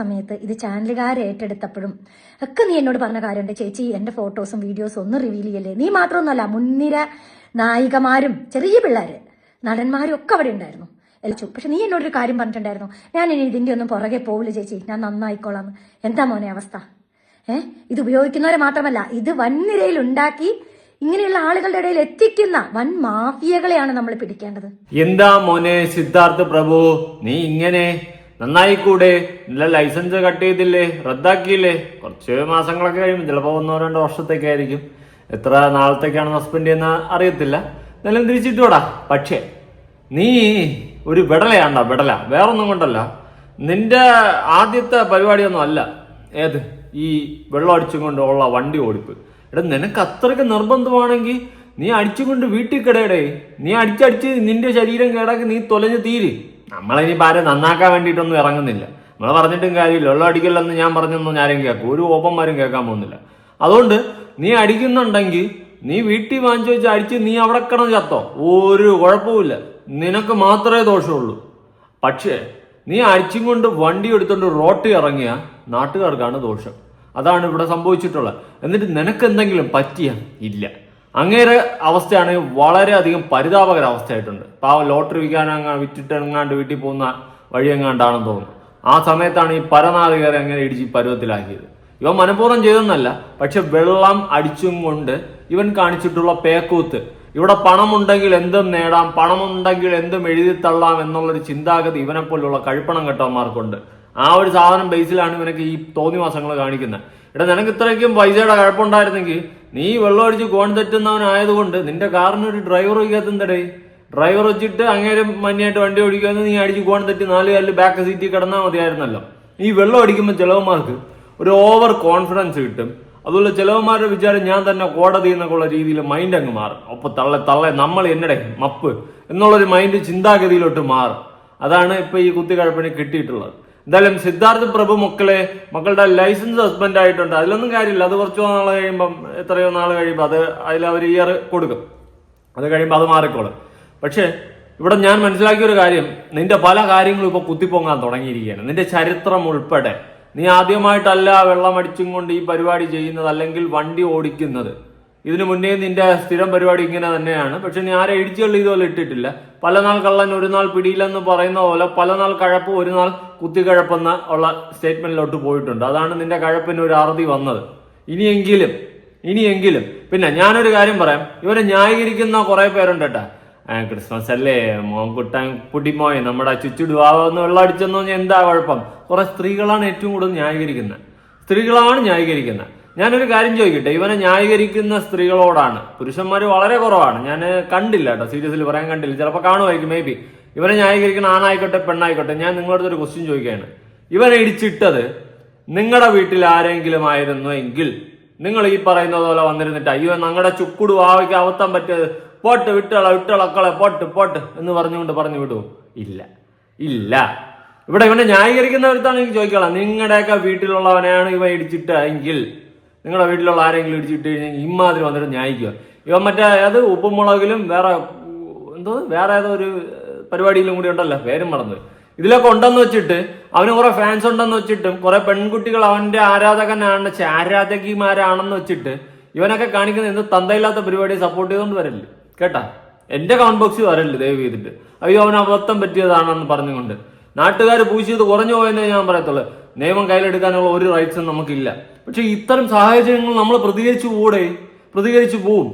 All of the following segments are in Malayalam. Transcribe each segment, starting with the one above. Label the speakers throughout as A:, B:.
A: സമയത്ത് ഇത് ചാനലുകാർ ഏറ്റെടുത്തപ്പോഴും ഒക്കെ നീ എന്നോട് പറഞ്ഞ കാര്യമുണ്ട് ചേച്ചി എന്റെ ഫോട്ടോസും വീഡിയോസും ഒന്നും റിവീൽ ചെയ്യല്ലേ? നീ മാത്രമൊന്നുമല്ല മുൻനിര നായികമാരും ചെറിയ പിള്ളേര് നടന്മാരും ഒക്കെ അവിടെ ഉണ്ടായിരുന്നു. എലച്ചു പക്ഷെ നീ എന്നോടൊരു കാര്യം പറഞ്ഞിട്ടുണ്ടായിരുന്നു. ഞാൻ ഇനി ഇതിന്റെ ഒന്നും പുറകെ പോവില്ല ചേച്ചി. ഞാൻ നന്നായിക്കോളാം. എന്താ മോനെ അവസ്ഥ? ഏഹ് ഇത് ഉപയോഗിക്കുന്നവരെ മാത്രമല്ല ഇത് വൻനിരയിൽ ഉണ്ടാക്കി ഇങ്ങനെയുള്ള ആളുകളുടെ ഇടയിൽ എത്തിക്കുന്ന വൻ മാഫിയകളെയാണ് നമ്മൾ പിടിക്കേണ്ടത്.
B: എന്താ മോനെ സിദ്ധാർത്ഥ പ്രഭു? നീ ഇങ്ങനെ നന്നായി കൂടെ നല്ല ലൈസൻസ് കട്ട് ചെയ്തില്ലേ റദ്ദാക്കിയില്ലേ? കുറച്ച് മാസങ്ങളൊക്കെ കഴിയും ചിലപ്പോൾ ഒന്നോ രണ്ടോ വർഷത്തേക്കായിരിക്കും. എത്ര നാളത്തേക്കാണ് സസ്പെൻഡ് ചെയ്യുന്ന അറിയത്തില്ല. എന്നാലും തിരിച്ചിട്ട് വിടാ പക്ഷേ നീ ഒരു വിടലയാണ്ടാ വിടല. വേറൊന്നും കൊണ്ടല്ല. നിന്റെ ആദ്യത്തെ പരിപാടിയൊന്നും അല്ല. ഏത്? ഈ വെള്ളം അടിച്ചും കൊണ്ടുള്ള വണ്ടി ഓടിപ്പ്. എടാ നിനക്ക് അത്രയ്ക്ക് നിർബന്ധമാണെങ്കിൽ നീ അടിച്ചുകൊണ്ട് വീട്ടിൽ കിടയടേ. നീ അടിച്ചടിച്ച് നിന്റെ ശരീരം കേടാക്കി നീ തൊലഞ്ഞ് തീര്. നമ്മളിനി ഭാര്യ നന്നാക്കാൻ വേണ്ടിയിട്ടൊന്നും ഇറങ്ങുന്നില്ല. നമ്മൾ പറഞ്ഞിട്ടും കാര്യമില്ല. ഉള്ള അടിക്കില്ലെന്ന് ഞാൻ പറഞ്ഞൊന്നും ഞാനും കേൾക്കും ഒരു ഓപ്പന്മാരും കേൾക്കാൻ പോകുന്നില്ല. അതുകൊണ്ട് നീ അടിക്കുന്നുണ്ടെങ്കിൽ നീ വീട്ടിൽ വാങ്ങിച്ചു വെച്ച് അടിച്ച് നീ അവിടെ കിടന്ന് ചത്തോ. ഒരു കുഴപ്പമില്ല നിനക്ക് മാത്രമേ ദോഷമുള്ളൂ. പക്ഷേ നീ അടിച്ചും കൊണ്ട് വണ്ടി എടുത്തുകൊണ്ട് റോട്ടിൽ ഇറങ്ങിയ നാട്ടുകാർക്കാണ് ദോഷം. അതാണ് ഇവിടെ സംഭവിച്ചിട്ടുള്ളത്. എന്നിട്ട് നിനക്ക് എന്തെങ്കിലും പറ്റിയ? ഇല്ല. അങ്ങേരെ അവസ്ഥയാണ് വളരെയധികം പരിതാപകര അവസ്ഥയായിട്ടുണ്ട് പാവം ലോട്ടറി വിൽക്കാനങ്ങ വിറ്റിട്ട് എങ്ങാണ്ട് വീട്ടിൽ പോകുന്ന വഴി എങ്ങാണ്ടാണെന്ന് തോന്നുന്നു. ആ സമയത്താണ് ഈ പരനാളികാരെ അങ്ങനെ ഇടിച്ച് പരുവത്തിലാക്കിയത്. ഇവൻ മനഃപൂർവം ചെയ്തെന്നല്ല പക്ഷെ വെള്ളം അടിച്ചും കൊണ്ട് ഇവൻ കാണിച്ചിട്ടുള്ള പേക്കൂത്ത് ഇവിടെ പണമുണ്ടെങ്കിൽ എന്തും നേടാം പണമുണ്ടെങ്കിൽ എന്തും എഴുതി തള്ളാം എന്നുള്ളൊരു ചിന്താഗതി ഇവനെ പോലുള്ള കഴിപ്പണം കെട്ടവന്മാർക്കുണ്ട്. ആ ഒരു സാധനം ബേസിലാണ് ഇവനൊക്കെ ഈ തോന്നിവാസങ്ങൾ കാണിക്കുന്നത്. എടാ നിനക്ക് ഇത്രയ്ക്കും പൈസയുടെ കുഴപ്പമുണ്ടായിരുന്നെങ്കിൽ നീ വെള്ളം അടിച്ച് കോൺ തെറ്റുന്നവനായതുകൊണ്ട് നിന്റെ കാറിന് ഒരു ഡ്രൈവർ വയ്ക്കാത്തെന്തടേ ഡ്രൈവർ വെച്ചിട്ട് അങ്ങേരും മഞ്ഞായിട്ട് വണ്ടി ഓടിക്കുമെന്ന് നീ അടിച്ച് കോൺ തെറ്റി നാല് കാലിൽ ബാക്ക് സീറ്റിൽ കിടന്നാൽ മതിയായിരുന്നല്ലോ. ഈ വെള്ളം അടിക്കുമ്പോൾ ചിലവന്മാർക്ക് ഒരു ഓവർ കോൺഫിഡൻസ് കിട്ടും. അതുപോലെ ചിലവന്മാരുടെ വിചാരം ഞാൻ തന്നെ കോടതി എന്നൊക്കെയുള്ള രീതിയിൽ മൈൻഡ് അങ്ങ് മാറും. ഒപ്പം തള്ള തള്ള നമ്മൾ എന്നടെ മപ്പ്. എന്നുള്ളൊരു മൈൻഡ് ചിന്താഗതിയിലോട്ട് മാറും. അതാണ് ഇപ്പൊ ഈ കുത്തിക്കഴപ്പിന് കിട്ടിയിട്ടുള്ളത്. എന്തായാലും സിദ്ധാർത്ഥ് പ്രഭു മക്കളെ മക്കളുടെ ലൈസൻസ് ഹസ്ബൻഡ് ആയിട്ടുണ്ട്. അതിലൊന്നും കാര്യമില്ല. അത് കുറച്ച് നാൾ കഴിയുമ്പം എത്രയോ നാൾ കഴിയുമ്പോൾ അത് അതിൽ അവർ ഇയർ കൊടുക്കും. അത് കഴിയുമ്പോൾ അത് മാറിക്കോളും. പക്ഷേ ഇവിടെ ഞാൻ മനസ്സിലാക്കിയ ഒരു കാര്യം. നിന്റെ പല കാര്യങ്ങളും ഇപ്പൊ കുത്തിപ്പൊങ്ങാൻ തുടങ്ങിയിരിക്കുകയാണ്. നിന്റെ ചരിത്രം ഉൾപ്പെടെ. നീ ആദ്യമായിട്ടല്ല വെള്ളം അടിച്ചും കൊണ്ട് ഈ പരിപാടി ചെയ്യുന്നത് അല്ലെങ്കിൽ വണ്ടി ഓടിക്കുന്നത്. ഇതിനു മുന്നേ നിന്റെ സ്ഥിരം പരിപാടി ഇങ്ങനെ തന്നെയാണ്. പക്ഷെ നീ ആരെ ഇടിച്ചുകൾ ഇതുപോലെ ഇട്ടിട്ടില്ല. പല നാൾ കള്ളൻ ഒരു നാൾ പിടിയില്ലെന്ന് പറയുന്ന പോലെ പല നാൾ കഴപ്പ് ഒരു നാൾ കുത്തിക്കഴപ്പെന്ന ഉള്ള സ്റ്റേറ്റ്മെന്റിലോട്ട് പോയിട്ടുണ്ട്. അതാണ് നിന്റെ കഴപ്പിന് ഒരു അറുതി വന്നത്. ഇനിയെങ്കിലും ഇനിയെങ്കിലും. പിന്നെ ഞാനൊരു കാര്യം പറയാം. ഇവരെ ന്യായീകരിക്കുന്ന കുറെ പേരുണ്ട് കേട്ടാ. ക്രിസ്മസ് അല്ലേ? മോൻകുട്ടൻ പുടിമോയ് നമ്മുടെ ചുറ്റുടുവാന്ന് വെള്ളം അടിച്ചെന്ന് പറഞ്ഞാൽ എന്താ കുഴപ്പം? കുറെ സ്ത്രീകളാണ് ഏറ്റവും കൂടുതൽ ന്യായീകരിക്കുന്നത്. സ്ത്രീകളാണ് ന്യായീകരിക്കുന്നത്. ഞാനൊരു കാര്യം ചോദിക്കട്ടെ? ഇവനെ ന്യായീകരിക്കുന്ന സ്ത്രീകളോടാണ്. പുരുഷന്മാർ വളരെ കുറവാണ്. ഞാൻ കണ്ടില്ല കേട്ടോ. സീരിയസിൽ പറയാൻ കണ്ടില്ല. ചിലപ്പോൾ കാണുമായിരിക്കും മേ ബി ഇവനെ ന്യായീകരിക്കുന്ന ആണായിക്കോട്ടെ പെണ്ണായിക്കോട്ടെ ഞാൻ നിങ്ങളുടെ ഒരു ക്വസ്റ്റ്യൻ ചോദിക്കുകയാണ്. ഇവനെ ഇടിച്ചിട്ടത് നിങ്ങളുടെ വീട്ടിൽ ആരെങ്കിലും ആയിരുന്നു എങ്കിൽ നിങ്ങൾ ഈ പറയുന്നത് പോലെ വന്നിരുന്നിട്ട് അയ്യോ ഞങ്ങളുടെ ചുക്കുടു വാവയ്ക്ക് അവത്താൻ പറ്റിയത്. പോട്ട് വിട്ടള വിട്ടളക്കളെ പോട്ട് പോട്ട് എന്ന് പറഞ്ഞുകൊണ്ട് പറഞ്ഞു വിടുവോ? ഇല്ല. ഇല്ല. ഇവിടെ ഇവനെ ന്യായീകരിക്കുന്നവരത്താണ് എനിക്ക് ചോദിക്കണം നിങ്ങളുടെയൊക്കെ വീട്ടിലുള്ളവനെയാണ് ഇവ ഇടിച്ചിട്ട് എങ്കിൽ നിങ്ങളുടെ വീട്ടിലുള്ള ആരെങ്കിലും ഇടിച്ചിട്ട് കഴിഞ്ഞാൽ ഇമ്മാതിരി വന്നിട്ട് ന്യായിക്കുക. ഇവൻ മറ്റേ അത് ഉപ്പുമുളകിലും വേറെ എന്തോ വേറെ ഏതോ ഒരു പരിപാടിയിലും കൂടി ഉണ്ടല്ലോ പേരും മറന്നു ഇതിലൊക്കെ ഉണ്ടെന്ന് വെച്ചിട്ട് അവന് കുറെ ഫാൻസ് ഉണ്ടെന്ന് വെച്ചിട്ടും കുറെ പെൺകുട്ടികൾ അവന്റെ ആരാധകനാണ് ആരാധകിമാരാണെന്ന് വെച്ചിട്ട് ഇവനൊക്കെ കാണിക്കുന്ന എന്ത് തന്തയില്ലാത്ത പരിപാടിയെ സപ്പോർട്ട് ചെയ്തുകൊണ്ട് വരല്ലേ കേട്ടാ? എന്റെ കമന്റ് ബോക്സിൽ വരല്ലേ ദയവ് ചെയ്തിട്ട്? അയ്യോ അവന് അബദ്ധം പറ്റിയതാണെന്ന് പറഞ്ഞുകൊണ്ട്. നാട്ടുകാർ പൂശിയത് കുറഞ്ഞു പോയെന്നേ ഞാൻ പറയത്തുള്ളൂ. നിയമം കയ്യിലെടുക്കാനുള്ള ഒരു റൈറ്റ്സും നമുക്കില്ല. പക്ഷെ ഇത്തരം സാഹചര്യങ്ങൾ നമ്മൾ പ്രതികരിച്ചു കൂടെ പ്രതികരിച്ചു പോവും.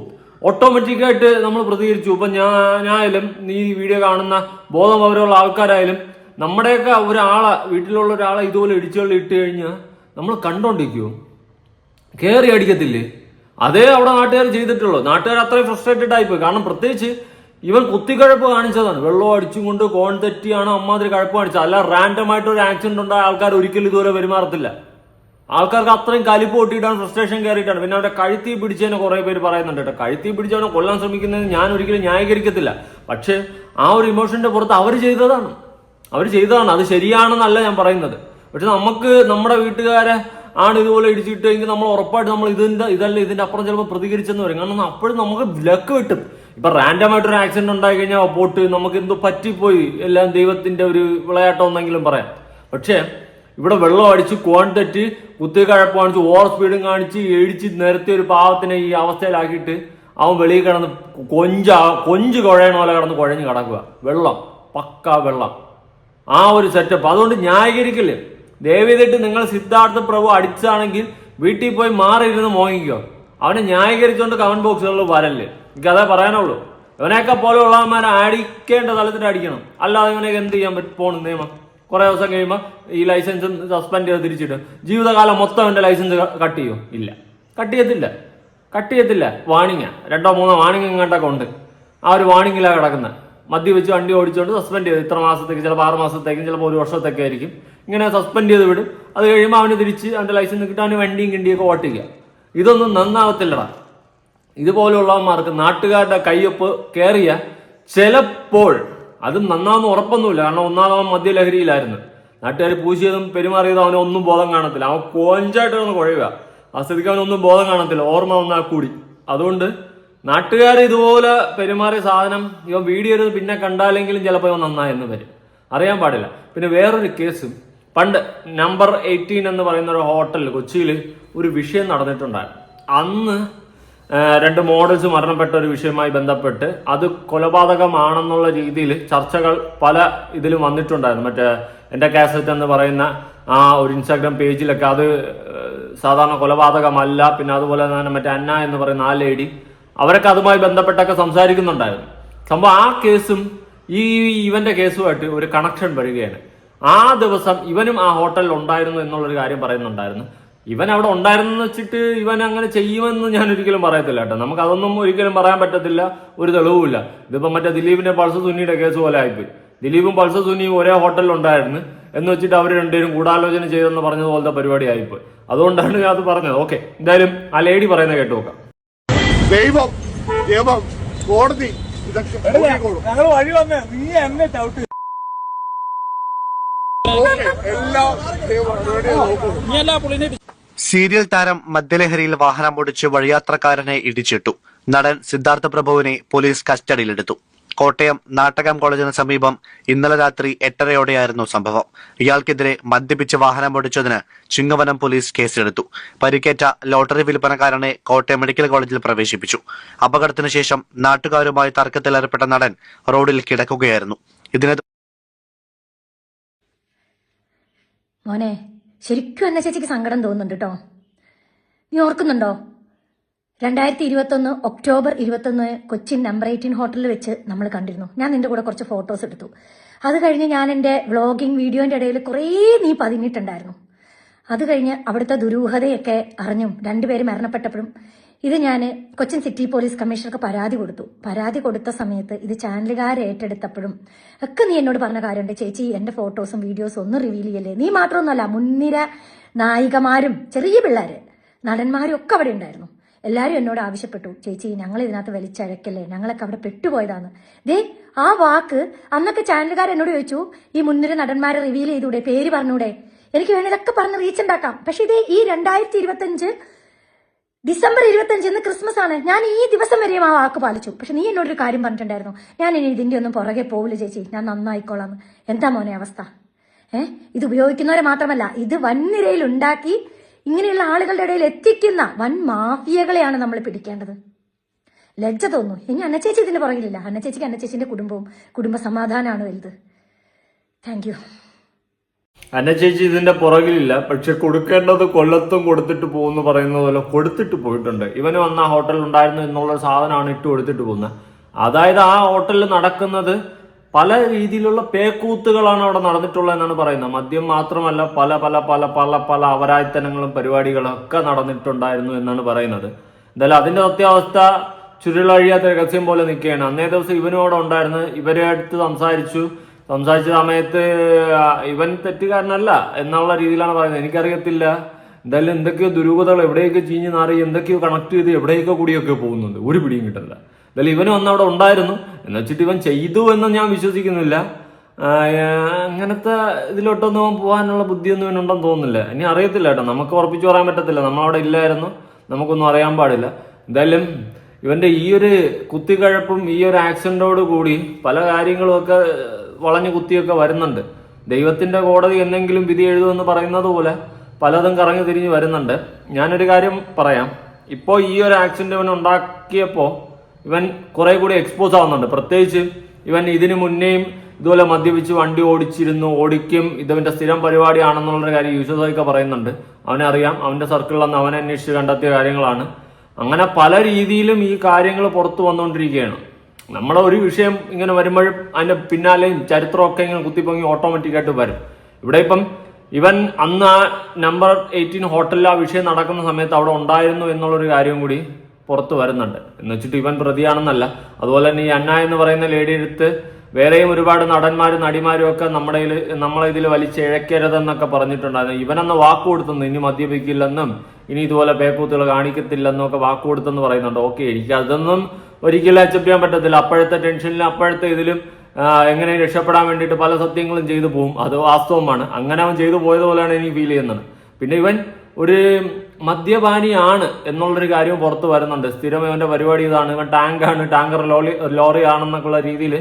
B: ഓട്ടോമാറ്റിക്കായിട്ട് നമ്മൾ പ്രതികരിച്ചു. ഇപ്പൊ ഞാൻ ആയാലും നീ വീഡിയോ കാണുന്ന ബോധം അവരുള്ള ആൾക്കാരായാലും നമ്മുടെയൊക്കെ ഒരാളെ വീട്ടിലുള്ള ഒരാളെ ഇതുപോലെ ഇടിച്ചുകൊണ്ട് ഇട്ട് കഴിഞ്ഞാൽ നമ്മൾ കണ്ടോണ്ടിരിക്കും. കയറി അടിക്കത്തില്ലേ? അതേ അവിടെ നാട്ടുകാർ ചെയ്തിട്ടുള്ളൂ. നാട്ടുകാർ അത്രയും ഫ്രസ്ട്രേറ്റഡ് ആയിപ്പോയി. കാരണം പ്രത്യേകിച്ച് ഇവൻ കുത്തിക്കഴപ്പ് കാണിച്ചതാണ്. വെള്ളം അടിച്ചും കൊണ്ട് കോൺ തെറ്റിയാണ് അമ്മാതിരി കഴപ്പ് കാണിച്ചത്. അല്ല റാൻഡം ആയിട്ട് ഒരു ആക്സിഡന്റ് ഉണ്ടായ ആൾക്കാർ ഒരിക്കലും ഇതുവരെ പെരുമാറത്തില്ല. ആൾക്കാർക്ക് അത്രയും കലിപ്പ് പൊട്ടിയിട്ടാണ് ഫ്രസ്ട്രേഷൻ കയറിയിട്ടാണ് പിന്നെ അവരുടെ കഴുത്തി പിടിച്ചതിന് കുറെ പേര് പറയുന്നുണ്ട് കേട്ടോ. കഴുത്തി പിടിച്ചവനെ കൊല്ലാൻ ശ്രമിക്കുന്നത് ഞാൻ ഒരിക്കലും ന്യായീകരിക്കത്തില്ല. പക്ഷേ ആ ഒരു ഇമോഷന്റെ പുറത്ത് അവർ ചെയ്തതാണ്. അവർ ചെയ്തതാണ്. അത് ശരിയാണെന്നല്ല ഞാൻ പറയുന്നത്. പക്ഷെ നമുക്ക് നമ്മുടെ വീട്ടുകാരെ ആണ് ഇതുപോലെ ഇടിച്ചിട്ടെങ്കിൽ നമ്മൾ ഉറപ്പായിട്ട് നമ്മൾ ഇതിന്റെ ഇതല്ല ഇതിന്റെ അപ്പുറം ചിലപ്പോൾ പ്രതികരിച്ചെന്ന് വരും. കാരണം അപ്പോഴും നമുക്ക് ലക്ക് കിട്ടും. ഇപ്പൊ റാൻഡം ആയിട്ട് ഒരു ആക്സിഡന്റ് ഉണ്ടായി കഴിഞ്ഞാൽ പോട്ട് നമുക്ക് എന്തോ പറ്റിപ്പോയി? എല്ലാം ദൈവത്തിന്റെ ഒരു വിളയാട്ടം എന്നെങ്കിലും പറയാം. പക്ഷേ ഇവിടെ വെള്ളം അടിച്ച് കോൺ തെറ്റ് കുത്തി കഴപ്പ് കാണിച്ച് ഓവർ സ്പീഡും കാണിച്ച് ഇടിച്ച് നിരത്തി ഒരു പാവത്തിനെ ഈ അവസ്ഥയിലാക്കിയിട്ട് അവൻ വെളിയിൽ കിടന്ന് കൊഞ്ച കൊഞ്ച് കുഴയണ പോലെ കിടന്ന് കുഴഞ്ഞ് കിടക്കുക. വെള്ളം പക്ക വെള്ളം. ആ ഒരു സെറ്റപ്പ് അതുകൊണ്ട് ന്യായീകരിക്കില്ലേ? ദയവേദിട്ട് നിങ്ങൾ സിദ്ധാർത്ഥ പ്രഭു അടിച്ചാണെങ്കിൽ വീട്ടിൽ പോയി മാറിയിരുന്ന് മോഹിക്കോ അവനെ ന്യായീകരിച്ചുകൊണ്ട് കമന്റ് ബോക്സുകളിൽ വരല്ലേ എനിക്ക് അതേ പറയാനുള്ളൂ. ഇവനെയൊക്കെ പോലെയുള്ളവന്മാരെ അടിക്കേണ്ട തലത്തിൽ അടിക്കണം അല്ലാതെ ഇവനെയൊക്കെ എന്ത് ചെയ്യാൻ പറ്റും പോണ നിയമം? കുറെ ദിവസം കഴിയുമ്പോൾ ഈ ലൈസൻസ് സസ്പെൻഡ് ചെയ്ത് തിരിച്ചിട്ട് ജീവിതകാലം മൊത്തം എന്റെ ലൈസൻസ് കട്ട് ചെയ്യോ. ഇല്ല. കട്ട് ചെയ്യത്തില്ല. കട്ട് ചെയ്യത്തില്ല. വാണിങ്ങ രണ്ടോ മൂന്നോ വാണിംഗ് ഇങ്ങോട്ടൊക്കെ ഉണ്ട്. ആ ഒരു വാണിങ്ങിലാണ് കിടക്കുന്നത് മദ്യപിച്ച് വണ്ടി ഓടിച്ചുകൊണ്ട് സസ്പെൻഡ് ചെയ്ത് ഇത്ര മാസത്തേക്ക് ചിലപ്പോൾ ആറ് മാസത്തേക്കും ചിലപ്പോൾ ഒരു വർഷത്തേക്ക് ആയിരിക്കും. ഇങ്ങനെ സസ്പെൻഡ് ചെയ്ത് വിടും. അത് കഴിയുമ്പോൾ അവന് തിരിച്ച് അവന്റെ ലൈസൻസ് കിട്ടാൻ വണ്ടിയും കിണ്ടിയൊക്കെ ഓട്ടിക്കുക. ഇതൊന്നും നന്നാവത്തില്ലടാ. ഇതുപോലുള്ളവന്മാർക്ക് നാട്ടുകാരുടെ കയ്യൊപ്പ് കയറിയ ചിലപ്പോൾ അത് നന്നാന്ന് ഉറപ്പൊന്നുമില്ല. കാരണം ഒന്നാമത് മദ്യലഹരിയിലായിരുന്നു നാട്ടുകാർ പൂശിയതും പെരുമാറിയതും അവനെ ഒന്നും ബോധം കാണത്തില്ല. അവൻ കോഞ്ചായിട്ട് ഒന്ന് കുഴയുക. ആ സ്ഥിതിക്ക് അവനൊന്നും ബോധം കാണത്തില്ല. ഓർമ്മ വന്നാൽ കൂടി. അതുകൊണ്ട് നാട്ടുകാർ ഇതുപോലെ പെരുമാറിയ സാധനം ഇവ വീഡിയോ പിന്നെ കണ്ടാലെങ്കിലും ചിലപ്പോൾ ഇവ നന്നായെന്ന് വരും. അറിയാൻ പാടില്ല. പിന്നെ വേറൊരു കേസും. പണ്ട് നമ്പർ എയ്റ്റീൻ എന്ന് പറയുന്ന ഒരു ഹോട്ടലിൽ കൊച്ചിയിൽ ഒരു വിഷയം നടന്നിട്ടുണ്ടായിരുന്നു. അന്ന് രണ്ട് മോഡൽസ് മരണപ്പെട്ട ഒരു വിഷയവുമായി ബന്ധപ്പെട്ട് അത് കൊലപാതകമാണെന്നുള്ള രീതിയിൽ ചർച്ചകൾ പല ഇതിലും വന്നിട്ടുണ്ടായിരുന്നു. മറ്റേ എന്റെ കാസറ്റ് എന്ന് പറയുന്ന ആ ഒരു ഇൻസ്റ്റാഗ്രാം പേജിലൊക്കെ അത് സാധാരണ കൊലപാതകമല്ല പിന്നെ അതുപോലെ തന്നെ മറ്റേ അന്ന എന്ന് പറയുന്ന ആ ലേഡി അവരൊക്കെ അതുമായി ബന്ധപ്പെട്ടൊക്കെ സംസാരിക്കുന്നുണ്ടായിരുന്നു. സംഭവം ആ കേസും ഈ ഇവന്റെ കേസുമായിട്ട് ഒരു കണക്ഷൻ വരികയാണ്. ആ ദിവസം ഇവനും ആ ഹോട്ടലിൽ ഉണ്ടായിരുന്നു എന്നുള്ളൊരു കാര്യം പറയുന്നുണ്ടായിരുന്നു. ഇവൻ അവിടെ ഉണ്ടായിരുന്നെന്ന് വെച്ചിട്ട് ഇവൻ അങ്ങനെ ചെയ്യുമെന്ന് ഞാൻ ഒരിക്കലും പറയത്തില്ല കേട്ടോ. നമുക്ക് അതൊന്നും ഒരിക്കലും പറയാൻ പറ്റത്തില്ല. ഒരു തെളിവുമില്ല. ഇതിപ്പോ മറ്റേ ദിലീപിന്റെ പൾസ സുന്നിയുടെ കേസ് പോലെ ആയിപ്പോയി. ദിലീപും പൾസ സുന്നിയും ഒരേ ഹോട്ടലിൽ ഉണ്ടായിരുന്നു. എന്ന് വെച്ചിട്ട് അവർ രണ്ടുപേരും ഗൂഢാലോചന ചെയ്തെന്ന് പറഞ്ഞതുപോലത്തെ പരിപാടി ആയിപ്പോയി അതുകൊണ്ടാണ് ഞാൻ അത് പറഞ്ഞത്. ഓക്കെ എന്തായാലും ആ ലേഡി പറയുന്നത് കേട്ടു നോക്കാം.
C: ദൈവം ദൈവം കോടതി ഇതൊക്കെ
D: വഴി വന്നേ. നീ എന്നെ ചവിട്ട്
C: എല്ലാം
D: പുള്ളിനെ
E: സീരിയൽ താരം മദ്യലഹരിയിൽ വാഹനം ഓടിച്ച് വഴിയാത്രക്കാരനെ ഇടിച്ചിട്ടു. നടൻ സിദ്ധാർത്ഥ പ്രഭുവിനെ പോലീസ് കസ്റ്റഡിയിലെടുത്തു. കോട്ടയം നാട്ടകം കോളേജിന് സമീപം ഇന്നലെ രാത്രി എട്ടരയോടെയായിരുന്നു സംഭവം. ഇയാൾക്കെതിരെ മദ്യപിച്ച് വാഹനം ഓടിച്ചതിന് ചിങ്ങവനം പോലീസ് കേസെടുത്തു. പരിക്കേറ്റ ലോട്ടറി വിൽപ്പനക്കാരനെ കോട്ടയം മെഡിക്കൽ കോളേജിൽ പ്രവേശിപ്പിച്ചു. അപകടത്തിന് ശേഷം നാട്ടുകാരുമായി തർക്കത്തിലേർപ്പെട്ട നടൻ റോഡിൽ കിടക്കുകയായിരുന്നു. ഇതിനെ
A: ശരിക്കും എന്നെ ചേച്ചിക്ക് സങ്കടം തോന്നുന്നുണ്ട് കേട്ടോ നീ ഓർക്കുന്നുണ്ടോ? രണ്ടായിരത്തി ഇരുപത്തൊന്ന് ഒക്ടോബർ ഇരുപത്തൊന്ന് കൊച്ചിൻ നമ്പർ എയ്റ്റീൻ ഹോട്ടലിൽ വെച്ച് നമ്മൾ കണ്ടിരുന്നു. ഞാൻ നിന്റെ കൂടെ കുറച്ച് ഫോട്ടോസ് എടുത്തു. അത് കഴിഞ്ഞ് ഞാൻ എന്റെ വ്ളോഗിങ് വീഡിയോന്റെ ഇടയിൽ കുറേ നീ പതിഞ്ഞിട്ടുണ്ടായിരുന്നു. അത് കഴിഞ്ഞ് അവിടുത്തെ ദുരൂഹതയൊക്കെ അറിഞ്ഞും രണ്ടുപേര് മരണപ്പെട്ടപ്പോഴും ഇത് ഞാൻ കൊച്ചിൻ സിറ്റി പോലീസ് കമ്മീഷണർക്ക് പരാതി കൊടുത്തു. പരാതി കൊടുത്ത സമയത്ത് ഇത് ചാനലുകാർ ഏറ്റെടുത്തപ്പോഴും ഒക്കെ നീ എന്നോട് പറഞ്ഞ കാര്യമുണ്ട് ചേച്ചി എന്റെ ഫോട്ടോസും വീഡിയോസും ഒന്നും റിവീൽ ചെയ്യല്ലേ? നീ മാത്രമൊന്നുമല്ല മുൻനിര നായികമാരും ചെറിയ പിള്ളേര് നടന്മാരും ഒക്കെ അവിടെ ഉണ്ടായിരുന്നു. എല്ലാവരും എന്നോട് ആവശ്യപ്പെട്ടു. ചേച്ചി ഞങ്ങൾ ഇതിനകത്ത് വലിച്ചഴക്കല്ലേ? ഞങ്ങളൊക്കെ അവിടെ പെട്ടുപോയതാണ് ദേ ആ വാക്ക് അന്നൊക്കെ ചാനലുകാർ എന്നോട് ചോദിച്ചു ഈ മുൻനിര നടന്മാരെ റിവീൽ ചെയ്തൂടെ? പേര് പറഞ്ഞൂടെ? എനിക്ക് വേണ്ടി ഇതൊക്കെ പറഞ്ഞ് റീച്ച് ഉണ്ടാക്കാം. പക്ഷെ ഇതേ ഈ രണ്ടായിരത്തി ഇരുപത്തഞ്ച് ഡിസംബർ ഇരുപത്തഞ്ചിന്ന് ക്രിസ്മസ് ആണ് ഞാൻ ഈ ദിവസം വരെയും ആ വാക്ക് പാലിച്ചു. പക്ഷെ നീ എന്നോടൊരു കാര്യം പറഞ്ഞിട്ടുണ്ടായിരുന്നു. ഞാൻ ഇനി ഇതിന്റെ ഒന്നും പുറകെ പോവില്ല ചേച്ചി. ഞാൻ നന്നായിക്കോളാം. എന്താ മോനെ അവസ്ഥ? ഏ? ഇത് ഉപയോഗിക്കുന്നവരെ മാത്രമല്ല ഇത് വൻനിരയിൽ ഉണ്ടാക്കി ഇങ്ങനെയുള്ള ആളുകളുടെ ഇടയിൽ എത്തിക്കുന്ന വൻ മാഫിയകളെയാണ് നമ്മൾ പിടിക്കേണ്ടത്. ലജ്ജ തോന്നുന്നു. ഇനി അന്നച്ചേച്ചി ഇതിന്റെ പുറകിലില്ല. അന്നച്ചേച്ചിക്ക് അന്നച്ചേച്ചിന്റെ കുടുംബവും കുടുംബ സമാധാനമാണ് വലുത് താങ്ക്
B: അന്ന ചേച്ചി ഇതിന്റെ പുറകിലില്ല. പക്ഷെ കൊടുക്കേണ്ടത് കൊല്ലത്തും കൊടുത്തിട്ട് പോകുന്നു പറയുന്ന പോലെ കൊടുത്തിട്ട് പോയിട്ടുണ്ട്. ഇവന് വന്ന ആ ഹോട്ടലിൽ ഉണ്ടായിരുന്നു എന്നുള്ള സാധനമാണ് ഇട്ട് കൊടുത്തിട്ട് പോകുന്നത്. അതായത് ആ ഹോട്ടലിൽ നടക്കുന്നത് പല രീതിയിലുള്ള പേക്കൂത്തുകളാണ് അവിടെ നടന്നിട്ടുള്ളത് എന്നാണ് പറയുന്നത്. മദ്യം മാത്രമല്ല പല പല പല പല പല അവരായത്തനങ്ങളും പരിപാടികളും ഒക്കെ നടന്നിട്ടുണ്ടായിരുന്നു എന്നാണ് പറയുന്നത്. എന്തായാലും അതിന്റെ സത്യാവസ്ഥ ചുരുളഴിയാത്ത രഹസ്യം പോലെ നിൽക്കുകയാണ്. അന്നേ ദിവസം ഇവനും അവിടെ ഉണ്ടായിരുന്നു. ഇവരെ അടുത്ത് സംസാരിച്ചു. സംസാരിച്ച സമയത്ത് ഇവൻ തെറ്റുകാരനല്ല എന്നുള്ള രീതിയിലാണ് പറയുന്നത്. എനിക്കറിയത്തില്ല. എന്തായാലും എന്തൊക്കെയോ ദുരൂഹതകൾ എവിടെയൊക്കെ ചീഞ്ഞ് നാറി എന്തൊക്കെയോ കണക്ട് ചെയ്ത് എവിടെയൊക്കെ കൂടിയൊക്കെ പോകുന്നുണ്ട്. ഒരു പിടിയും കിട്ടില്ല എന്തായാലും ഇവനും അന്ന് അവിടെ ഉണ്ടായിരുന്നു. എന്ന് വെച്ചിട്ട് ഇവൻ ചെയ്തു എന്ന് ഞാൻ വിശ്വസിക്കുന്നില്ല. അങ്ങനത്തെ ഇതിലോട്ടൊന്നും പോകാനുള്ള ബുദ്ധിയൊന്നും ഇവനുണ്ടെന്ന് തോന്നുന്നില്ല. ഇനി അറിയത്തില്ല കേട്ടോ. നമുക്ക് ഉറപ്പിച്ചു പറയാൻ പറ്റത്തില്ല. നമ്മളവിടെ ഇല്ലായിരുന്നു. നമുക്കൊന്നും അറിയാൻ പാടില്ല. എന്തായാലും ഇവന്റെ ഈ ഒരു കുത്തിക്കഴപ്പും ഈ ഒരു ആക്സിഡന്റോട് കൂടി പല കാര്യങ്ങളും ഒക്കെ വളഞ്ഞു കുത്തിയൊക്കെ വരുന്നുണ്ട്. ദൈവത്തിന്റെ കോടതി എന്തെങ്കിലും വിധി എഴുതുമെന്ന് പറയുന്നത് പോലെ പലതും കറങ്ങി തിരിഞ്ഞ് വരുന്നുണ്ട്. ഞാനൊരു കാര്യം പറയാം. ഇപ്പോൾ ഈ ഒരു ആക്സിഡന്റ് ഇവൻ ഉണ്ടാക്കിയപ്പോൾ ഇവൻ കുറെ കൂടി എക്സ്പോസ് ആവുന്നുണ്ട്. പ്രത്യേകിച്ച് ഇവൻ ഇതിനു മുന്നേയും ഇതുപോലെ മദ്യപിച്ച് വണ്ടി ഓടിച്ചിരുന്നു ഓടിക്കും ഇതവന്റെ സ്ഥിരം പരിപാടിയാണെന്നുള്ളൊരു കാര്യം യൂസഫൊക്കെ പറയുന്നുണ്ട്. അവനെ അറിയാം. അവന്റെ സർക്കിളിൽ അവനെ അന്വേഷിച്ച് കണ്ടെത്തിയ കാര്യങ്ങളാണ്. അങ്ങനെ പല രീതിയിലും ഈ കാര്യങ്ങൾ പുറത്തു വന്നുകൊണ്ടിരിക്കുകയാണ്. നമ്മുടെ ഒരു വിഷയം ഇങ്ങനെ വരുമ്പോഴും അതിന്റെ പിന്നാലെയും ചരിത്രമൊക്കെ ഇങ്ങനെ കുത്തിപ്പൊങ്ങി ഓട്ടോമാറ്റിക്കായിട്ട് വരും. ഇവിടെ ഇപ്പം ഇവൻ അന്ന് ആ നമ്പർ എയ്റ്റീൻ ഹോട്ടലിൽ ആ വിഷയം നടക്കുന്ന സമയത്ത് അവിടെ ഉണ്ടായിരുന്നു എന്നുള്ളൊരു കാര്യം കൂടി പുറത്ത് വരുന്നുണ്ട്. എന്ന് വെച്ചിട്ട് ഇവൻ പ്രതിയാണെന്നല്ല. അതുപോലെ തന്നെ ഈ അന്ന എന്ന് പറയുന്ന ലേഡി എടുത്ത് വേറെയും ഒരുപാട് നടന്മാരും നടിമാരും ഒക്കെ നമ്മുടെ നമ്മളെ ഇതിൽ വലിച്ചിഴക്കരുതെന്നൊക്കെ പറഞ്ഞിട്ടുണ്ടായിരുന്നു. ഇവനെന്ന് വാക്ക് കൊടുത്തെന്ന് ഇനി മദ്യപിക്കില്ലെന്നും ഇനി ഇതുപോലെ പേക്കൂത്തുകൾ കാണിക്കത്തില്ലെന്നും ഒക്കെ വാക്ക് കൊടുത്തെന്ന് പറയുന്നുണ്ട്. ഓക്കെ എനിക്ക് അതൊന്നും ഒരിക്കലും അക്സെപ്റ്റ് ചെയ്യാൻ പറ്റത്തില്ല. അപ്പോഴത്തെ ടെൻഷനിലും അപ്പോഴത്തെ ഇതിലും എങ്ങനെ രക്ഷപ്പെടാൻ വേണ്ടിയിട്ട് പല സത്യങ്ങളും ചെയ്തു പോകും അത് വാസ്തവമാണ്. അങ്ങനെ അവൻ ചെയ്തു പോയതുപോലെയാണ് എനിക്ക് ഫീൽ ചെയ്യുന്നത്. പിന്നെ ഇവൻ ഒരു മദ്യപാനിയാണ് എന്നുള്ളൊരു കാര്യം പുറത്ത് വരുന്നുണ്ട്. സ്ഥിരം ഇവന്റെ പരിപാടി ഇതാണ്. ഇവൻ ടാങ്കാണ് ടാങ്കർ ലോറി ലോറി ആണെന്നൊക്കെയുള്ള രീതിയിൽ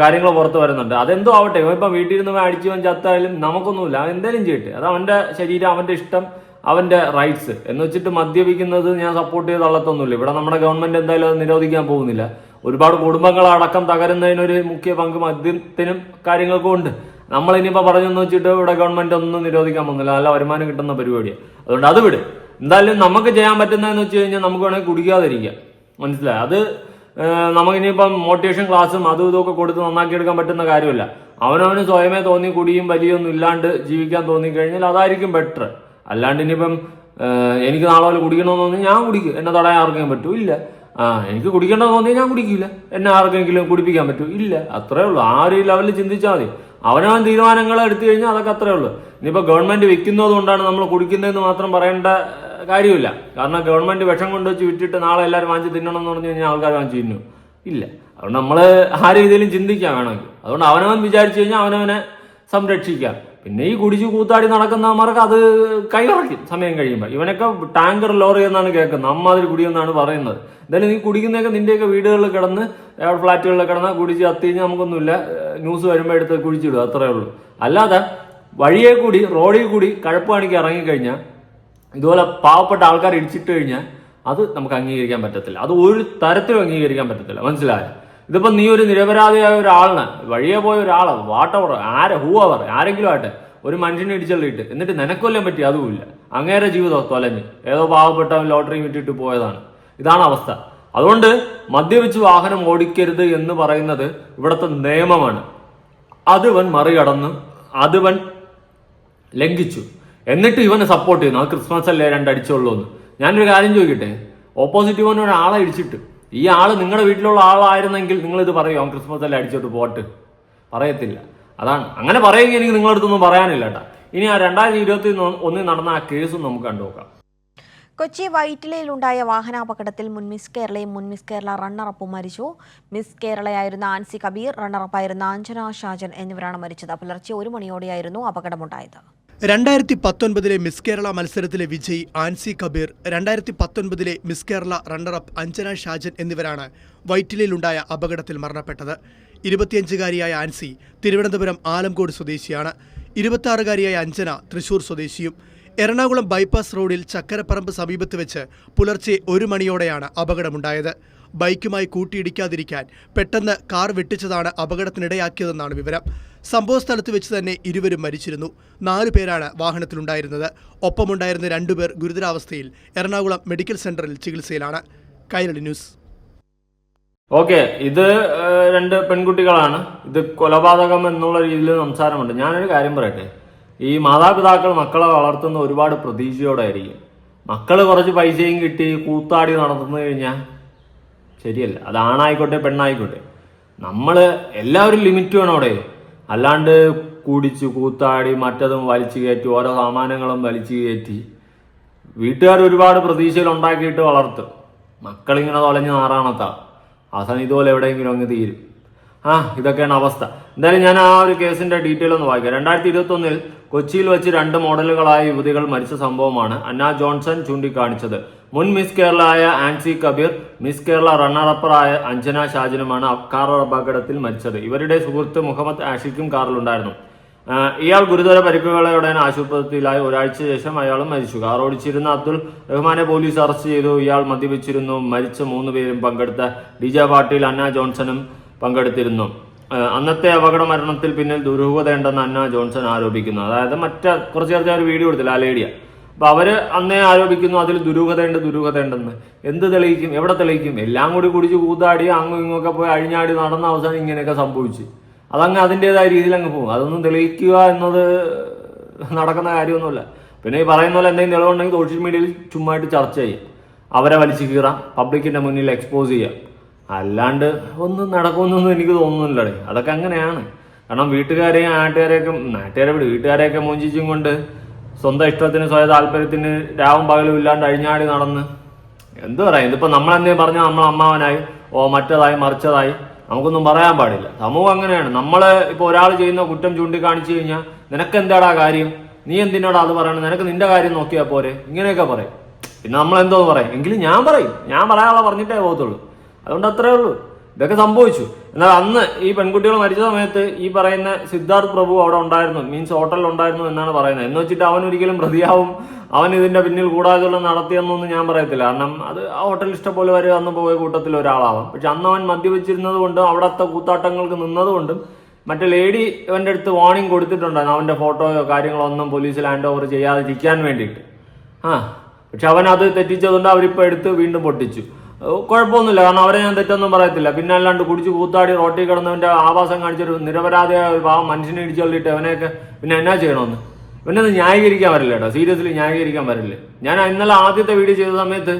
B: കാര്യങ്ങൾ പുറത്ത് വരുന്നുണ്ട്. അതെന്തോ ആവട്ടെ. ഇവൻ ഇപ്പം വീട്ടിൽ നിന്ന് അടിച്ചു ചത്തായാലും നമുക്കൊന്നുമില്ല. അവൻ എന്തായാലും ചെയ്യട്ടെ. അത് അവന്റെ ശരീരം അവന്റെ ഇഷ്ടം. അവന്റെ റൈറ്റ്സ് എന്ന് വെച്ചിട്ട് മദ്യപിക്കുന്നത് ഞാൻ സപ്പോർട്ട് ചെയ്ത് തള്ളത്തൊന്നുമില്ല. ഇവിടെ നമ്മുടെ ഗവൺമെന്റ് എന്തായാലും അത് നിരോധിക്കാൻ പോകുന്നില്ല. ഒരുപാട് കുടുംബങ്ങൾ കുടുംബങ്ങളടക്കം തകരുന്നതിനൊരു മുഖ്യ പങ്ക് മദ്യത്തിനും കാര്യങ്ങൾക്കും ഉണ്ട്. നമ്മൾ ഇനിയിപ്പോ പറഞ്ഞെന്ന് വെച്ചിട്ട് ഇവിടെ ഗവൺമെന്റ് ഒന്നും നിരോധിക്കാൻ പോകുന്നില്ല. നല്ല വരുമാനം കിട്ടുന്ന പരിപാടിയാണ് അതുകൊണ്ട് അത് വിട്. എന്തായാലും നമുക്ക് ചെയ്യാൻ പറ്റുന്നതെന്ന് വെച്ച് കഴിഞ്ഞാൽ നമുക്ക് വേണമെങ്കിൽ കുടിക്കാതിരിക്കാം. മനസ്സിലായി? അത് നമുക്കിനിയിപ്പം മോട്ടിവേഷൻ ക്ലാസ്സും അതും ഇതൊക്കെ കൊടുത്ത് നന്നാക്കി എടുക്കാൻ പറ്റുന്ന കാര്യമല്ല. അവനവന് സ്വയമേ തോന്നി കുടിയും വലിയൊന്നും ഇല്ലാണ്ട് ജീവിക്കാൻ തോന്നിക്കഴിഞ്ഞാൽ അതായിരിക്കും ബെറ്റർ അല്ലാണ്ട് ഇനിയിപ്പം എനിക്ക് നാളെ പോലെ കുടിക്കണമെന്ന് തോന്നി ഞാൻ കുടിക്കും. എന്നെ തടയാൻ ആർക്കും പറ്റൂ? ഇല്ല. ആ എനിക്ക് കുടിക്കണമെന്ന് തോന്നിയാൽ ഞാൻ കുടിക്കില്ല. എന്നെ ആർക്കെങ്കിലും കുടിപ്പിക്കാൻ പറ്റൂ? ഇല്ല. അത്രേ ഉള്ളൂ. ആ ഒരു ലെവലിൽ ചിന്തിച്ചാൽ മതി. അവനവൻ തീരുമാനങ്ങൾ എടുത്തു കഴിഞ്ഞാൽ അതൊക്കെ അത്രേ ഉള്ളൂ. ഇനിയിപ്പോൾ ഗവൺമെന്റ് വെക്കുന്നത് കൊണ്ടാണ് നമ്മൾ കുടിക്കുന്നതെന്ന് മാത്രം പറയേണ്ട കാര്യമില്ല. കാരണം ഗവൺമെന്റ് വിഷം കൊണ്ടുവച്ച് വിറ്റിട്ട് നാളെ എല്ലാവരും വാങ്ങിച്ച് തിന്നണം എന്ന് പറഞ്ഞു കഴിഞ്ഞാൽ ആൾക്കാർ വാങ്ങിച്ച് തിന്നു. ഇല്ല. അതുകൊണ്ട് നമ്മൾ ആ രീതിയിലും ചിന്തിക്കാം വേണമെങ്കിൽ. അതുകൊണ്ട് അവനവൻ വിചാരിച്ചു കഴിഞ്ഞാൽ അവനവനെ സംരക്ഷിക്കാം. പിന്നെ ഈ കുടിച്ചു കൂത്താടി നടക്കുന്നവന്മാർക്ക് അത് കൈറക്കും സമയം കഴിയുമ്പോൾ ഇവനൊക്കെ ടാങ്കർ ലോറി എന്നാണ് കേൾക്കുന്നത്. അമ്മാതിരി കുടിയെന്നാണ് പറയുന്നത്. എന്തായാലും നീ കുടിക്കുന്നതൊക്കെ നിന്റെയൊക്കെ വീടുകളിൽ കിടന്ന് ഫ്ലാറ്റുകളിൽ കിടന്ന് കുടിച്ച് അത്തിഞ്ഞ് നമുക്കൊന്നുമില്ല. ന്യൂസ് വരുമ്പോൾ എടുത്ത് കുഴിച്ചിടുക അത്രേ ഉള്ളൂ. അല്ലാതെ വഴിയെ കൂടി റോഡിൽ കൂടി കഴപ്പ് കാണിക്ക് ഇറങ്ങിക്കഴിഞ്ഞാൽ ഇതുപോലെ പാവപ്പെട്ട ആൾക്കാർ ഇടിച്ചിട്ട് കഴിഞ്ഞാൽ അത് നമുക്ക് അംഗീകരിക്കാൻ പറ്റത്തില്ല. അത് ഒരു തരത്തിലും അംഗീകരിക്കാൻ പറ്റത്തില്ല. മനസ്സിലായോ? ഇതിപ്പോ നീ ഒരു നിരപരാധിയായ ഒരാളിന് വഴിയെ പോയ ഒരാൾ. വാട്ടവർ ആരെ? ഹൂവർ ആരെങ്കിലും ആട്ടെ. ഒരു മനുഷ്യനെ ഇടിച്ചെള്ളിയിട്ട്. എന്നിട്ട് നിനക്കൊല്ലാൻ പറ്റി അതുമില്ല. അങ്ങേരെ ജീവിതം തൊലഞ്ഞ്. ഏതോ പാവപ്പെട്ടവൻ ലോട്ടറി വിറ്റിട്ട് പോയതാണ്. ഇതാണ് അവസ്ഥ. അതുകൊണ്ട് മദ്യപിച്ച് വാഹനം ഓടിക്കരുത് എന്ന് പറയുന്നത് ഇവിടുത്തെ നിയമമാണ്. അത് ഇവൻ മറികടന്ന് അത് ഇവൻ ലംഘിച്ചു. എന്നിട്ട് ഇവനെ സപ്പോർട്ട് ചെയ്യുന്നു. ആ ക്രിസ്മസ് അല്ലേ രണ്ടടിച്ചുള്ളൂ എന്ന് ഞാനൊരു കാര്യം ചോദിക്കട്ടെ? ഓപ്പോസിറ്റ് ഇവൻ ഒരാളെ ഇടിച്ചിട്ട് ഈ ആൾ നിങ്ങളുടെ വീട്ടിലുള്ള ആളായിരുന്നെങ്കിൽ നിങ്ങൾ ഇത് പറയും അവൻ ക്രിസ്മസ് അല്ലേ അടിച്ചോട്ട് പോട്ട്. പറയത്തില്ല. അതാണ്. അങ്ങനെ പറയുമെങ്കിൽ എനിക്ക് നിങ്ങളുടെ അടുത്തൊന്നും പറയാനില്ല കേട്ടാ. ഇനി ആ രണ്ടായിരത്തി ഇരുപത്തി ഒന്നിൽ നടന്ന ആ കേസും നമുക്ക് കണ്ടുനോക്കാം
F: കൊച്ചി വൈറ്റിലയിലുണ്ടായ വാഹനാപകടത്തിൽ മുൻ മിസ് കേരളയും മുൻ മിസ് കേരള റണ്ണറപ്പും മരിച്ചു. മിസ് കേരളയായിരുന്ന ആൻസി കബീർ റണ്ണറപ്പായിരുന്ന അഞ്ജന ഷാജൻ എന്നിവരാണ് മരിച്ചത്. പുലർച്ചെ ഒരു മണിയോടെയായിരുന്നു അപകടമുണ്ടായത്.
G: രണ്ടായിരത്തി പത്തൊൻപതിലെ മിസ് കേരള മത്സരത്തിലെ വിജയി ആൻസി കബീർ രണ്ടായിരത്തി പത്തൊൻപതിലെ Miss Kerala runner up Anjana Shajan എന്നിവരാണ് വൈറ്റിലയിലുണ്ടായ അപകടത്തിൽ മരണപ്പെട്ടത്. ഇരുപത്തിയഞ്ചുകാരിയായ ആൻസി തിരുവനന്തപുരം ആലംകോട് സ്വദേശിയാണ്. ഇരുപത്തിയാറുകാരിയായ അഞ്ജന തൃശൂർ സ്വദേശിയും. എറണാകുളം ബൈപ്പാസ് റോഡിൽ ചക്കരപ്പറമ്പ് സമീപത്ത് വെച്ച് പുലർച്ചെ ഒരു മണിയോടെയാണ് അപകടമുണ്ടായത്. ബൈക്കുമായി കൂട്ടിയിടിക്കാതിരിക്കാൻ പെട്ടെന്ന് കാർ വെട്ടിച്ചതാണ് അപകടത്തിനിടയാക്കിയതെന്നാണ് വിവരം. സംഭവസ്ഥലത്ത് വെച്ച് തന്നെ ഇരുവരും മരിച്ചിരുന്നു. നാലു പേരാണ് വാഹനത്തിലുണ്ടായിരുന്നത്. ഒപ്പമുണ്ടായിരുന്ന രണ്ടുപേർ ഗുരുതരാവസ്ഥയിൽ എറണാകുളം മെഡിക്കൽ സെന്ററിൽ ചികിത്സയിലാണ്. കൈരളി ന്യൂസ്.
B: ഓക്കെ ഇത് രണ്ട് പെൺകുട്ടികളാണ്. ഇത് കൊലപാതകം എന്നുള്ള രീതിയിൽ സംസാരമുണ്ട്. ഞാനൊരു കാര്യം പറയട്ടെ. ഈ മാതാപിതാക്കൾ മക്കളെ വളർത്തുന്ന ഒരുപാട് പ്രതീക്ഷയോടായിരിക്കും. മക്കൾ കുറച്ച് പൈസയും കിട്ടി കൂത്താടി നടത്തുന്നു കഴിഞ്ഞാൽ ശരിയല്ല. അത് ആണായിക്കോട്ടെ പെണ്ണായിക്കോട്ടെ. നമ്മൾ എല്ലാവരും ലിമിറ്റ് വേണം അവിടെ. അല്ലാണ്ട് കുടിച്ച് കൂത്താടി മറ്റതും വലിച്ചു കയറ്റി ഓരോ സാമാനങ്ങളും വലിച്ചു കയറ്റി. വീട്ടുകാർ ഒരുപാട് പ്രതീക്ഷയിൽ ഉണ്ടാക്കിയിട്ട് വളർത്തും. മക്കളിങ്ങനെ തൊലഞ്ഞ് നാറാണത്താ. അവസാനം ഇതുപോലെ എവിടെയെങ്കിലും അങ്ങ് തീരും. ആ ഇതൊക്കെയാണ് അവസ്ഥ. എന്തായാലും ഞാൻ ആ ഒരു കേസിന്റെ ഡീറ്റെയിൽ ഒന്ന് വായിക്കാം. രണ്ടായിരത്തി ഇരുപത്തി ഒന്നിൽ കൊച്ചിയിൽ വെച്ച് രണ്ട് മോഡലുകളായ യുവതികൾ മരിച്ച സംഭവമാണ് അന്ന ജോൺസൺ ചൂണ്ടിക്കാണിച്ചത്. മുൻ മിസ് കേരളയായ ആൻസി കബീർ മിസ് കേരള റണ്ണറപ്പറായ അഞ്ജന ഷാജിനുമാണ് കാർ അപകടത്തിൽ മരിച്ചത്. ഇവരുടെ സുഹൃത്ത് മുഹമ്മദ് ആഷിഖും കാറിലുണ്ടായിരുന്നു. ഇയാൾ ഗുരുതര പരിക്കുകളോടെ ആശുപത്രിയിലായി. ഒരാഴ്ച ശേഷം അയാൾ മരിച്ചു. കാർ ഓടിച്ചിരുന്ന അബ്ദുൾ റഹ്മാനെ പോലീസ് അറസ്റ്റ് ചെയ്തു. ഇയാൾ മദ്യപിച്ചിരുന്നു. മരിച്ച മൂന്ന് പേരും പങ്കെടുത്ത ഡിജ പാട്ടീൽ അന്ന ജോൺസണും പങ്കെടുത്തിരുന്നു. അന്നത്തെ അപകട മരണത്തിൽ പിന്നിൽ ദുരൂഹതയുണ്ടെന്ന് അന്ന ജോൺസൺ ആരോപിക്കുന്നു. അതായത് മറ്റ കുറച്ച് ചേർത്ത് ഒരു വീഡിയോ എടുത്തില്ല. ആ ലേഡിയ. അപ്പൊ അവർ അന്നേ ആരോപിക്കുന്നു അതിൽ ദുരൂഹതയുണ്ട് ദുരൂഹതയുണ്ടെന്ന്. എന്ത് തെളിയിക്കും? എവിടെ തെളിയിക്കും? എല്ലാം കൂടി കുടിച്ച് കൂത്താടി അങ്ങും ഇങ്ങൊക്കെ പോയി അഴിഞ്ഞാടി നടന്ന അവസാനം ഇങ്ങനെയൊക്കെ സംഭവിച്ചു. അതങ്ങ് അതിന്റെതായ രീതിയിൽ അങ്ങ് പോകും. അതൊന്നും തെളിയിക്കുക എന്നത് നടക്കുന്ന കാര്യമൊന്നുമില്ല. പിന്നെ ഈ പറയുന്ന പോലെ എന്തെങ്കിലും തെളിവുണ്ടെങ്കിൽ സോഷ്യൽ മീഡിയയിൽ ചുമ്മായിട്ട് ചർച്ച ചെയ്യാം. അവരെ വലിച്ചു കീറാം പബ്ലിക്കിന്റെ മുന്നിൽ എക്സ്പോസ് ചെയ്യാം. അല്ലാണ്ട് ഒന്നും നടക്കുമെന്നൊന്നും എനിക്ക് തോന്നുന്നില്ലടേ അതൊക്കെ അങ്ങനെയാണ്. കാരണം വീട്ടുകാരെയും നാട്ടുകാരെയൊക്കെ നാട്ടുകാരെ വിട് വീട്ടുകാരെയൊക്കെ മോചിച്ചും കൊണ്ട് സ്വന്തം ഇഷ്ടത്തിന് സ്വയം താല്പര്യത്തിന് രാവും പകലും ഇല്ലാണ്ട് അഴിഞ്ഞാടി നടന്ന്. എന്ത് പറയാം ഇതിപ്പോ നമ്മളെന്തേ പറഞ്ഞാൽ നമ്മൾ അമ്മാവനായി ഓ മറ്റതായി മറിച്ചതായി. നമുക്കൊന്നും പറയാൻ പാടില്ല. സമൂഹം അങ്ങനെയാണ്. നമ്മൾ ഇപ്പൊ ഒരാൾ ചെയ്യുന്ന കുറ്റം ചൂണ്ടിക്കാണിച്ചു കഴിഞ്ഞാൽ നിനക്ക് എന്താടാ കാര്യം? നീ എന്തിനോടാ അത് പറയണം? നിനക്ക് നിന്റെ കാര്യം നോക്കിയാൽ പോരെ. ഇങ്ങനെയൊക്കെ പറയും. പിന്നെ നമ്മൾ എന്തോന്ന് പറയും? എങ്കിലും ഞാൻ പറയും. ഞാൻ പറയാനുള്ള പറഞ്ഞിട്ടേ പോകത്തുള്ളൂ. അതുകൊണ്ട് അത്രേ ഉള്ളൂ. ഇതൊക്കെ സംഭവിച്ചു. എന്നാൽ അന്ന് ഈ പെൺകുട്ടികൾ മരിച്ച സമയത്ത് ഈ പറയുന്ന സിദ്ധാർത്ഥ് പ്രഭു അവിടെ ഉണ്ടായിരുന്നു. മീൻസ് ഹോട്ടലിൽ ഉണ്ടായിരുന്നു എന്നാണ് പറയുന്നത്. എന്ന് വെച്ചിട്ട് അവൻ ഒരിക്കലും പ്രതിയാവും. അവൻ ഇതിന്റെ പിന്നിൽ കൂടാതെയുള്ള നടത്തിയെന്നൊന്നും ഞാൻ പറയത്തില്ല. കാരണം അത് ആ ഹോട്ടലിൽ ഇഷ്ടംപോലെ വരെ അന്ന് പോയ കൂട്ടത്തിൽ ഒരാളാവാം. പക്ഷെ അന്ന് അവൻ മദ്യപിച്ചിരുന്നത് കൊണ്ടും അവിടത്തെ കൂത്താട്ടങ്ങൾക്ക് നിന്നതുകൊണ്ടും മറ്റേ ലേഡി ഇവന്റെ അടുത്ത് വാർണിംഗ് കൊടുത്തിട്ടുണ്ടായിരുന്നു. അവന്റെ ഫോട്ടോയോ കാര്യങ്ങളോ ഒന്നും പോലീസിൽ ഹാൻഡ് ഓവർ ചെയ്യാതിരിക്കാൻ വേണ്ടിയിട്ട്. ആ പക്ഷെ അവൻ അത് തെറ്റിച്ചതുകൊണ്ട് അവരിപ്പോ എടുത്ത് വീണ്ടും പൊട്ടിച്ചു. കുഴപ്പമൊന്നുമില്ല. കാരണം അവരെ ഞാൻ തെറ്റൊന്നും പറയത്തില്ല. പിന്നെ അല്ലാണ്ട് കുടിച്ച് കൂത്താടി റോട്ടിൽ കിടന്നവന്റെ ആവാസം കാണിച്ചൊരു നിരപരാധിയായ ഒരു പാവം മനുഷ്യനെ ഇടിച്ചു തള്ളിയിട്ട് അവനെയൊക്കെ പിന്നെ എന്നാ ചെയ്യണമെന്ന്? പിന്നെ അത് ന്യായീകരിക്കാൻ വരില്ല കേട്ടോ. സീരിയസ്ലി ന്യായീകരിക്കാൻ വരില്ല. ഞാൻ ഇന്നലെ ആദ്യത്തെ വീഡിയോ ചെയ്ത സമയത്ത്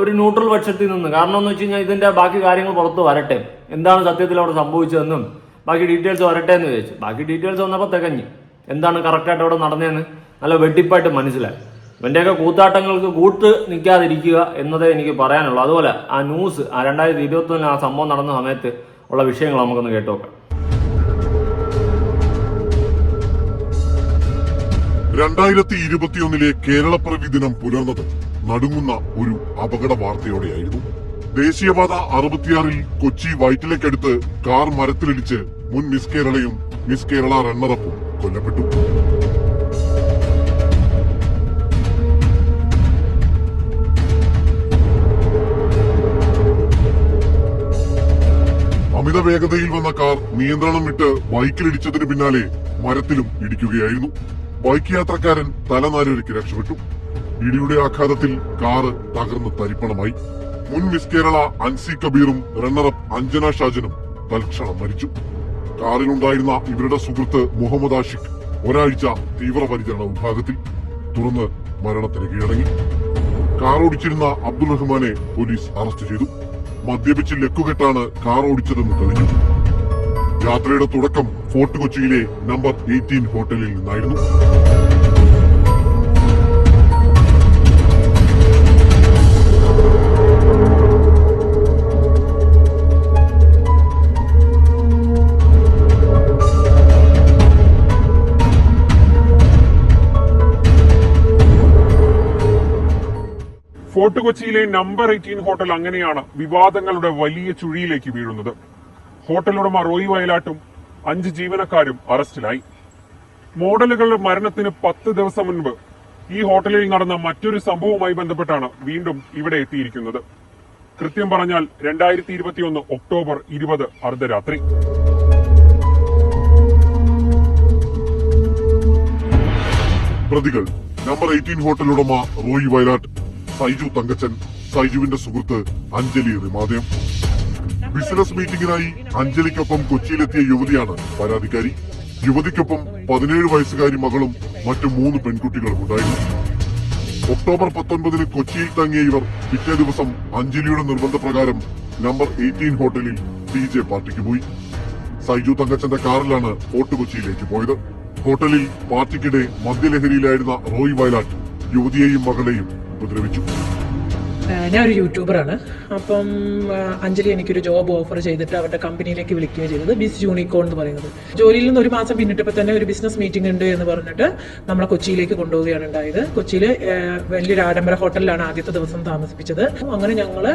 B: ഒരു ന്യൂട്രൽ പക്ഷത്തിൽ നിന്ന് കാരണം എന്ന് വെച്ച് കഴിഞ്ഞാൽ ഇതിന്റെ ബാക്കി കാര്യങ്ങൾ പുറത്ത് വരട്ടെ. എന്താണ് സത്യത്തിൽ അവിടെ സംഭവിച്ചതെന്നും ബാക്കി ഡീറ്റെയിൽസ് വരട്ടെ എന്ന് ചോദിച്ചു ബാക്കി ഡീറ്റെയിൽസ് വന്നപ്പോൾ തികഞ്ഞ്. എന്താണ് കറക്റ്റായിട്ട് അവിടെ നടന്നതെന്ന് നല്ല വെട്ടിപ്പായിട്ട് മനസ്സിലായി. ഇവന്റെയൊക്കെ കൂത്താട്ടങ്ങൾക്ക് കൂട്ട് നിൽക്കാതിരിക്കുക എന്നതേ എനിക്ക് പറയാനുള്ളൂ. അതുപോലെ ആ ന്യൂസ് ആ രണ്ടായിരത്തി ഇരുപത്തൊന്നിൽ ആ സംഭവം നടന്ന സമയത്ത് ഉള്ള വിഷയങ്ങൾ നമുക്കൊന്ന് കേട്ടോക്കാം.
C: രണ്ടായിരത്തി ഇരുപത്തിയൊന്നിലെ കേരളപ്പിറവി ദിനം പുലർന്നത് നടുങ്ങുന്ന ഒരു അപകട വാർത്തയോടെയായിരുന്നു. ദേശീയപാത അറുപത്തിയാറിൽ കൊച്ചി വൈറ്റിലേക്കടുത്ത് കാർ മരത്തിലിടിച്ച് മുൻ മിസ് കേരളയും മിസ് കേരള റണ്ണറപ്പും കൊല്ലപ്പെട്ടു. അമിത വേഗതയിൽ വന്ന കാർ നിയന്ത്രണം വിട്ട് ബൈക്കിലിടിച്ചതിന് പിന്നാലെ മരത്തിലും ഇടിക്കുകയായിരുന്നു. ബൈക്ക് യാത്രക്കാരൻ തലനാരിഴയ്ക്ക് രക്ഷപ്പെട്ടു. ഇടിയുടെ ആഘാതത്തിൽ കാറ് തകർന്ന് തരിപ്പണമായി. മുൻ മിസ് കേരള അൻസി കബീറും റണ്ണറപ്പ് അഞ്ജന ഷാജനും തൽക്ഷണം മരിച്ചു. കാറിലുണ്ടായിരുന്ന ഇവരുടെ സുഹൃത്ത് മുഹമ്മദ് ആഷിഖ് ഒരാഴ്ച തീവ്രപരിചരണ വിഭാഗത്തിൽ തുടർന്ന് മരണത്തിന് കീഴടങ്ങി കാറോടിച്ചിരുന്ന അബ്ദുൾ റഹ്മാനെ പോലീസ് അറസ്റ്റ് ചെയ്തു. മദ്യപിച്ച് ലക്കുകെട്ടാണ് കാർ ഓടിച്ചതെന്ന് തെളിഞ്ഞു. യാത്രയുടെ തുടക്കം ഫോർട്ട് കൊച്ചിയിലെ നമ്പർ എയ്റ്റീൻ ഹോട്ടലിൽ നിന്നായിരുന്നു.
H: ഫോർട്ട് കൊച്ചിയിലെ നമ്പർ എയ്റ്റീൻ ഹോട്ടൽ അങ്ങനെയാണ് വിവാദങ്ങളുടെ വലിയ ചുഴിയിലേക്ക് വീഴുന്നത്. ഹോട്ടൽ ഉടമ റോയി വയലാട്ടും അഞ്ച് ജീവനക്കാരും അറസ്റ്റിലായി. മോഡലുകളുടെ മരണത്തിന് പത്ത് ദിവസം മുൻപ് ഈ ഹോട്ടലിൽ നടന്ന മറ്റൊരു സംഭവവുമായി ബന്ധപ്പെട്ടാണ് വീണ്ടും ഇവിടെ എത്തിയിരിക്കുന്നത്. കൃത്യം പറഞ്ഞാൽ രണ്ടായിരത്തി ഇരുപത്തിയൊന്ന് ഒക്ടോബർ ഇരുപത് അർദ്ധരാത്രി.
C: പ്രതികൾ നമ്പർ എയ്റ്റീൻ ഹോട്ടൽ ഉടമ റോയി വയലാട്ട്. സൈജു തങ്കച്ചൻ സൈജുവിന്റെ സുഹൃത്ത് അഞ്ജലി റിമാദേവ്. ബിസിനസ് മീറ്റിംഗിനായി അഞ്ജലിക്കൊപ്പം കൊച്ചിയിലെത്തിയ യുവതിയാണ് പരാതിക്കാരി. യുവതിക്കൊപ്പം പതിനേഴ് വയസ്സുകാരി മകളും മറ്റു മൂന്ന് പെൺകുട്ടികളും ഉണ്ടായിരുന്നു. ഒക്ടോബർ പത്തൊൻപതിന് കൊച്ചിയിൽ തങ്ങിയ ഇവർ പിറ്റേ ദിവസം അഞ്ജലിയുടെ നിർബന്ധപ്രകാരം നമ്പർ എയ്റ്റീൻ ഹോട്ടലിൽ ഡി ജെ പാർട്ടിക്ക് പോയി. സൈജു തങ്കച്ചന്റെ കാറിലാണ് ഫോർട്ട് കൊച്ചിയിലേക്ക് പോയത്. ഹോട്ടലിൽ പാർട്ടിക്കിടെ മദ്യലഹരിയിലായിരുന്ന റോയ് വയലാറ്റ് യുവതിയെയും മകളെയും
I: Поздравить. ഒരു യൂട്യൂബറാണ്. അപ്പം അഞ്ജലി എനിക്കൊരു ജോബ് ഓഫർ ചെയ്തിട്ട് അവരുടെ കമ്പനിയിലേക്ക് വിളിക്കുകയും ചെയ്തത്. ബിസ് യൂണിക്കോൺ എന്ന് പറയുന്നത്. ജോലിയിൽ നിന്ന് ഒരു മാസം പിന്നിട്ടപ്പോൾ തന്നെ ഒരു ബിസിനസ് മീറ്റിംഗ് ഉണ്ട് എന്ന് പറഞ്ഞിട്ട് നമ്മളെ കൊച്ചിയിലേക്ക് കൊണ്ടുപോവുകയാണ് ഉണ്ടായത്. കൊച്ചിയിൽ വലിയൊരു ആഡംബര ഹോട്ടലിലാണ് ആദ്യത്തെ ദിവസം താമസിപ്പിച്ചത്. അങ്ങനെ ഞങ്ങൾ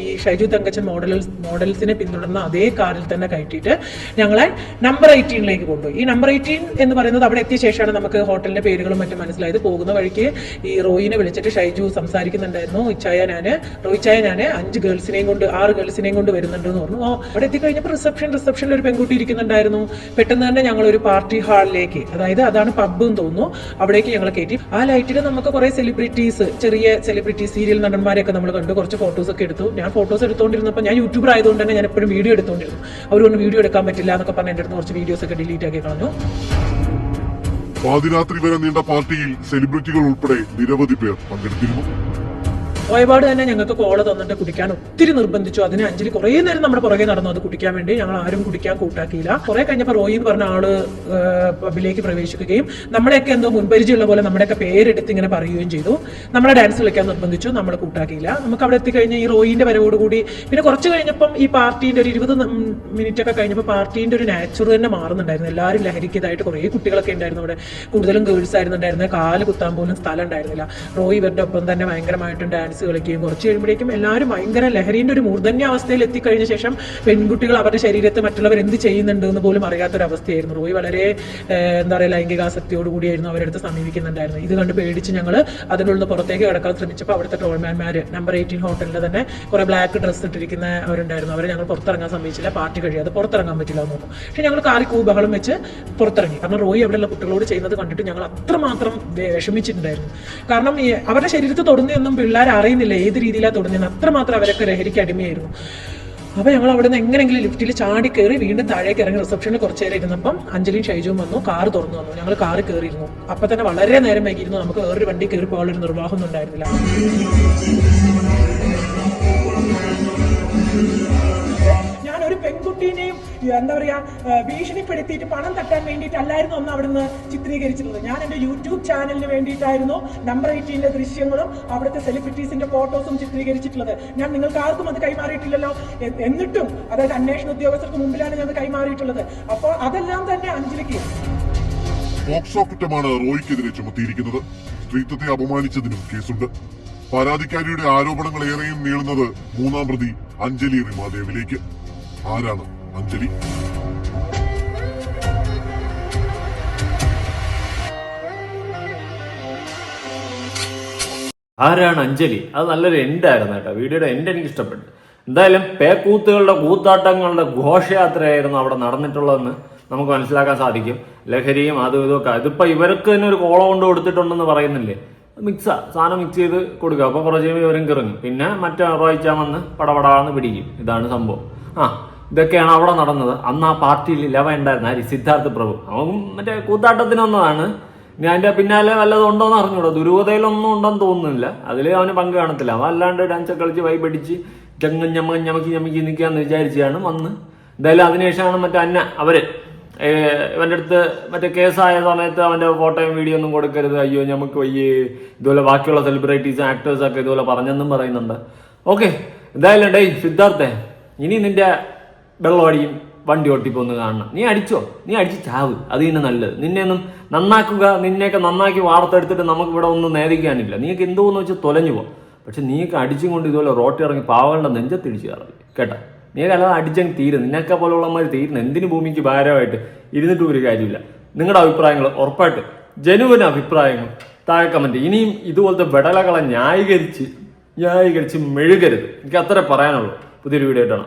I: ഈ ഷൈജു തങ്കച്ചൻ മോഡൽ മോഡൽസിനെ പിന്തുടർന്ന അതേ കാറിൽ തന്നെ കയറ്റിയിട്ട് ഞങ്ങളെ നമ്പർ എയ്റ്റീനിലേക്ക് കൊണ്ടുപോയി. ഈ നമ്പർ എയ്റ്റീൻ എന്ന് പറയുന്നത് അവിടെ എത്തിയ ശേഷമാണ് നമുക്ക് ഹോട്ടലിന്റെ പേരുകളും മറ്റും മനസ്സിലായത്. പോകുന്ന വഴിക്ക് ഈ റോയിനെ വിളിച്ചിട്ട് ഷൈജു സംസാരിക്കുന്നുണ്ടായിരുന്നു. ഇച്ചായ ഞാൻ റോയിച്ചായ ഞാൻ അഞ്ച് ഗേൾസിനെയും കൊണ്ട് ആറ് ഗേൾസിനെയും കൊണ്ട് വരുന്നുണ്ട് എന്ന് പറഞ്ഞു. ഓ അവിടെ എത്തിക്കഴിഞ്ഞപ്പോൾ റിസപ്ഷൻ റിസപ്ഷനിൽ ഒരു പെൺകുട്ടി ഇരിക്കുന്നുണ്ടായിരുന്നു. പെട്ടെന്ന് തന്നെ ഞങ്ങൾ ഒരു പാർട്ടി ഹാളിലേക്ക് അതായത് അതാണ് പബ്ബ് തോന്നുന്നു അവിടേക്ക് ഞങ്ങൾ കയറ്റി. ആ ലൈറ്റിൽ നമുക്ക് കുറെ സെലിബ്രിറ്റീസ് ചെറിയ സെലിബ്രിറ്റി സീരിയൽ നടന്മാരെയൊക്കെ നമ്മൾ കണ്ടു. കുറച്ച് ഫോട്ടോസ് ഒക്കെ എടുത്തു. ഞാൻ ഫോട്ടോസ് എടുത്തുകൊണ്ടിരുന്നപ്പോൾ ഞാൻ യൂട്യൂബർ ആയതുകൊണ്ട് തന്നെ ഞാൻ എപ്പോഴും വീഡിയോ എടുത്തുകൊണ്ടിരുന്നു അവരൊന്നും വീഡിയോ എടുക്കാൻ പറ്റില്ല എന്നൊക്കെ പറഞ്ഞ് എന്റെ അടുത്ത് കുറച്ച് വീഡിയോസ് ഒക്കെ ഡിലീറ്റ് ആക്കി കളഞ്ഞു.
C: പാതിരാത്രി വരെ നീണ്ട പാർട്ടിയിൽ സെലിബ്രിറ്റികൾ ഉൾപ്പെടെ നിരവധി പേർ പങ്കെടുത്തിരുന്നു.
I: ഒരുപാട് തന്നെ ഞങ്ങൾക്ക് കോള തന്നിട്ട് കുടിക്കാൻ ഒത്തിരി നിർബന്ധിച്ചു. അതിന് അഞ്ചലി കുറേ നേരം നമ്മുടെ പുറകെ നടന്നു അത് കുടിക്കാൻ വേണ്ടി. ഞങ്ങൾ ആരും കുടിക്കാൻ കൂട്ടാക്കിയില്ല. കുറെ കഴിഞ്ഞപ്പോൾ റോയി എന്ന് പറഞ്ഞ ആൾ പബ്ബിലേക്ക് പ്രവേശിക്കുകയും നമ്മളെയൊക്കെ എന്തോ മുൻപരിചയമുള്ള പോലെ നമ്മുടെയൊക്കെ പേരെടുത്ത് ഇങ്ങനെ പറയുകയും ചെയ്തു. നമ്മളെ ഡാൻസ് കളിക്കാൻ നിർബന്ധിച്ചു. നമ്മൾ കൂട്ടാക്കിയില്ല. നമുക്ക് അവിടെ എത്തിക്കഴിഞ്ഞ ഈ റോയിന്റെ വരവോടുകൂടി പിന്നെ കുറച്ച് കഴിഞ്ഞപ്പം ഈ പാർട്ടിന്റെ ഒരു ഇരുപത് മിനിറ്റ് ഒക്കെ കഴിഞ്ഞപ്പോൾ പാർട്ടിന്റെ ഒരു നാച്ചുർ തന്നെ മാറുന്നുണ്ടായിരുന്നു. എല്ലാവരും ലഹരിക്കതായിട്ട് കുറേ കുട്ടികളൊക്കെ ഉണ്ടായിരുന്നു അവിടെ. കൂടുതലും ഗേൾസ് ആയിരുന്നു ഉണ്ടായിരുന്നത് കാൽ കുത്താൻ പോലും സ്ഥലം ഉണ്ടായിരുന്നില്ല. റോയി ഇവരുടെ ഒപ്പം തന്നെ ഭയങ്കരമായിട്ടും ഡാൻസ് കളിക്കുകയും കുറച്ച് കഴിയുമ്പോഴേക്കും എല്ലാവരും ഭയങ്കര ലഹരിന്റെ ഒരു മൂർധന്യ അവസ്ഥയിൽ എത്തിക്കഴിഞ്ഞ ശേഷം പെൺകുട്ടികൾ അവരുടെ ശരീരത്തെ മറ്റുള്ളവർ എന്ത് ചെയ്യുന്നുണ്ട് എന്ന് പോലും അറിയാത്തൊരവസ്ഥയായിരുന്നു. റോയ് വളരെ എന്താ പറയുക ലൈംഗികാസക്തിയോടുകൂടിയായിരുന്നു അവരുടെ അടുത്ത് സമീപിക്കുന്നുണ്ടായിരുന്നു ഇത് കണ്ട് പേടിച്ച് ഞങ്ങൾ അതിനുള്ള പുറത്തേക്ക് കിടക്കാൻ ശ്രമിച്ചപ്പോൾ അവിടുത്തെ ട്രോൾമാൻമാർ നമ്പർ എയ്റ്റീൻ ഹോട്ടലിൽ തന്നെ കുറേ ബ്ലാക്ക് ഡ്രസ്സ് ഇട്ടിരിക്കുന്ന അവരുണ്ടായിരുന്നു. അവരെ ഞങ്ങൾ പുറത്തിറങ്ങാൻ സമ്മതിച്ചില്ല പാർട്ടി കഴിയാതെ പുറത്തിറങ്ങാൻ പറ്റില്ല എന്ന് നോക്കും പക്ഷേ ഞങ്ങൾ കാറി കൂ വെച്ച് പുറത്തിറങ്ങി. കാരണം റോയ് അവിടെയുള്ള കുട്ടികളോട് ചെയ്യുന്നത് കണ്ടിട്ട് ഞങ്ങൾ അത്രമാത്രം വിഷമിച്ചിട്ടുണ്ടായിരുന്നു. കാരണം അവരുടെ ശരീരത്തെ തൊടുന്നതൊന്നും പിള്ളേർ അറിയുന്നില്ല ഏത് രീതിയിലാണ് തുടങ്ങുന്നത് അത്രമാത്രം അവരൊക്കെ ലഹരിക്ക് അടിമയായിരുന്നു. അപ്പൊ ഞങ്ങൾ അവിടെ നിന്ന് എങ്ങനെയെങ്കിലും ലിഫ്റ്റിൽ ചാടി കയറി വീണ്ടും താഴേക്ക് ഇറങ്ങി റിസപ്ഷനിൽ കുറച്ച് നേരം ഇരുന്നപ്പം അഞ്ജലിയും ഷൈജുവും വന്നു കാർ തുറന്നു വന്നു. ഞങ്ങൾ കാറ് കയറിയിരുന്നു അപ്പൊ തന്നെ വളരെ നേരം വൈകിയിരുന്നു. നമുക്ക് വേറൊരു വണ്ടി കയറി പോകാനുള്ള ഒരു നിർവാഹമൊന്നും ഉണ്ടായിരുന്നില്ല. ഞാനൊരു പെൺകുട്ടീനെയും എന്താ പറയുക ഭീഷണിപ്പെടുത്തിയിട്ട് പണം തട്ടാൻ വേണ്ടിയിട്ടല്ലായിരുന്നു അന്ന് അവിടുന്ന് ചിത്രീകരിച്ചിരുന്നത്. ഞാൻ എന്റെ യൂട്യൂബ് ചാനലിന് വേണ്ടിയിട്ടായിരുന്നു നമ്പർ എയ്റ്റീന്റെ ദൃശ്യങ്ങളും അവിടുത്തെ സെലിബ്രിറ്റീസിന്റെ ഫോട്ടോസും ചിത്രീകരിച്ചിട്ടുള്ളത്. ഞാൻ നിങ്ങൾക്ക് ആർക്കും അത് കൈമാറിയിട്ടില്ലല്ലോ. എന്നിട്ടും അതായത് അന്വേഷണ ഉദ്യോഗസ്ഥർക്ക് മുമ്പിലാണ് ഞാൻ കൈമാറിയിട്ടുള്ളത്. അപ്പോൾ അതെല്ലാം തന്നെ അഞ്ജലിക്ക്
C: പോക്സോ കുറ്റമാണ് റോയ്ക്കെതിരെ ചുമത്തിയിരിക്കുന്നത്. സ്ത്രീത്വത്തെ അപമാനിച്ചതിനും കേസുണ്ട്. പരാതിക്കാരിയുടെ ആരോപണങ്ങൾ ഏറെയും നീളുന്നത് മൂന്നാം പ്രതി അഞ്ജലി റിമാദേവിലേക്ക് ആരാണ്? അഞ്ജലി.
B: ആരാണ് അഞ്ജലി? അത് നല്ലൊരു എൻഡ് ആയിരുന്നു കേട്ടോ. വീഡിയോയുടെ എൻഡ് എനിക്ക് ഇഷ്ടപ്പെട്ടു. എന്തായാലും പേക്കൂത്തുകളുടെ കൂത്താട്ടങ്ങളുടെ ഘോഷയാത്രയായിരുന്നു അവിടെ നടന്നിട്ടുള്ളതെന്ന് നമുക്ക് മനസ്സിലാക്കാൻ സാധിക്കും. ലഹരിയും അതും ഇതൊക്കെ അതിപ്പോൾ ഇവർക്ക് തന്നെ ഒരു കോള കൊണ്ട് കൊടുത്തിട്ടുണ്ടെന്ന് പറയുന്നില്ലേ? മിക്സാ സാധനം മിക്സ് ചെയ്ത് കൊടുക്കുക. അപ്പോൾ കുറച്ച് ഇവരും കിറങ്ങും. പിന്നെ മറ്റേ റോയിച്ചാൽ വന്ന് പടപടാന്ന് പിടിക്കും. ഇതാണ് സംഭവം. ആ. ഇതൊക്കെയാണ് അവിടെ നടന്നത്. അന്ന് ആ പാർട്ടിയിൽ ഇലവ ഉണ്ടായിരുന്ന ആര്? സിദ്ധാർത്ഥ പ്രഭു. അവൻ മറ്റേ കൂത്താട്ടത്തിന് വന്നതാണ് ഇനി അതിന്റെ പിന്നാലെ വല്ലതും ഉണ്ടോന്ന് അറിഞ്ഞൂടാ. ദുരൂഹതയിലൊന്നും ഉണ്ടെന്ന് തോന്നുന്നില്ല. അതിൽ അവന് പങ്ക് കാണത്തില്ല. അവൻ അല്ലാണ്ട് ഡാൻസ് കളിച്ച് വൈപടിച്ച് ചെങ്ങ ഞമ്മ ഞമക്കി ഞമക്കി നിൽക്കാന്ന് വിചാരിച്ചാണ് വന്ന്. എന്തായാലും അതിനുശേഷമാണ് മറ്റേ അന്ന അവർ ഇവന്റെ അടുത്ത് മറ്റേ കേസായ സമയത്ത് അവന്റെ ഫോട്ടോയും വീഡിയോ ഒന്നും കൊടുക്കരുത്. അയ്യോ നമുക്ക് വയ്യേ. ഇതുപോലെ ബാക്കിയുള്ള സെലിബ്രിറ്റീസും ആക്ടേഴ്സൊക്കെ ഇതുപോലെ പറഞ്ഞെന്നും പറയുന്നുണ്ട്. ഓക്കെ എന്തായാലും ഡേയ് സിദ്ധാർത്ഥേ ഇനി നിന്റെ വെള്ളമടിയും വണ്ടി ഓട്ടിപ്പൊന്ന് കാണണം. നീ അടിച്ചോ? നീ അടിച്ച് ചാവ്. അത് തന്നെ നല്ലത്. നിന്നെയൊന്നും നന്നാക്കുക നിന്നെയൊക്കെ നന്നാക്കി വാർത്തെടുത്തിട്ട് നമുക്ക് ഇവിടെ ഒന്നും നേദിക്കാനില്ല. നീക്ക് എന്തോന്ന് വെച്ച് തൊലഞ്ഞു പോ പക്ഷെ നീക്ക് അടിച്ചും കൊണ്ട് ഇതുപോലെ റോട്ടി ഇറങ്ങി പാവകളുടെ നെഞ്ചത്തിടിച്ച് കയറി കേട്ടോ? നീ അല്ലാതെ അടിച്ചങ്ങ് തീരും. നിന്നൊക്കെ പോലുള്ളമാർ തീരുന്നു എന്തിനു ഭൂമിക്ക് ഭാരമായിട്ട് ഇരുന്നിട്ട് ഒരു കാര്യമില്ല. നിങ്ങളുടെ അഭിപ്രായങ്ങൾ ഉറപ്പായിട്ട് ജനുവിന് അഭിപ്രായങ്ങൾ താഴെ കമന്റ് ഇനിയും ഇതുപോലത്തെ വിടലകളെ ന്യായീകരിച്ച് ന്യായീകരിച്ച് മെഴുകരുത്. എനിക്ക് അത്ര പറയാനുള്ളൂ. പുതിയൊരു വീഡിയോ ആയിട്ടാണ്